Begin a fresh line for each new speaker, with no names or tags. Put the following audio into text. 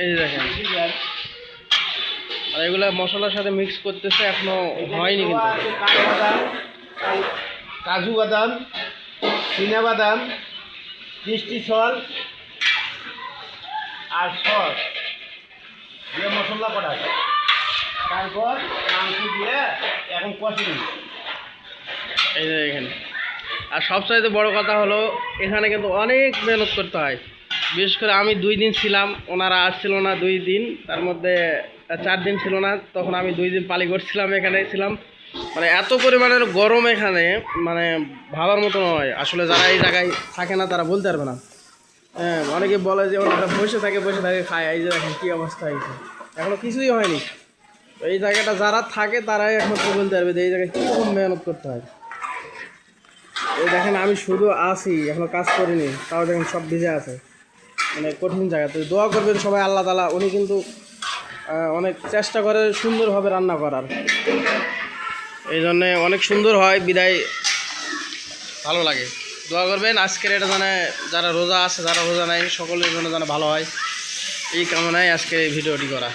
এই যে দেখেন। আর এগুলা মশলার সাথে মিক্স করতেছে এখনও হয়নি কিন্তু।
কাজু বাদাম চীনা বাদাম মিষ্টি ফল আর সস দিয়ে মশলা করা আছে। তারপর মাংস দিয়ে এখন কষে নিই
এই যে এখানে আর সবচাইতে বড় কথা হলো এখানে কিন্তু অনেক মেহনত করতে হয়। বিশেষ করে আমি দুই দিন ছিলাম, ওনারা আসছিল না দুই দিন, তার মধ্যে চার দিন ছিল না, তখন আমি দুই দিন পালি করছিলাম, এখানে ছিলাম। মানে এত পরিমাণের গরম এখানে মানে ভাবার মতো নয়। আসলে যারা এই জায়গায় থাকে না, তারা বলতে পারবে না। হ্যাঁ অনেকে বলে যে ওনারা বসে থাকে বসে থাকে, খায়। এই যে দেখেন কী অবস্থা হয়েছে এখনও কিছুই হয়নি। তো এই জায়গাটা যারা থাকে, তারাই একমাত্র বলতে পারবে যে এই জায়গায় কীরকম মেহনত করতে হয়। এই দেখেন, আমি শুধু আসি এখনও কাজ করিনি, তাও দেখেন সব ভিজে আছে। মানে কঠিন জায়গা। তো দোয়া করবেন সবাই আল্লাহ তালা উনি কিন্তু অনেক চেষ্টা করে সুন্দরভাবে রান্না করার। এই জন্যে অনেক সুন্দর হয়, বিদায়। ভালো লাগে। দোয়া করবেন, আজকের এটা জানে যারা রোজা আছে, যারা রোজা নাই, সকলের জন্য যেন ভালো হয়। এই কামনায় আজকে এই ভিডিওটি করা।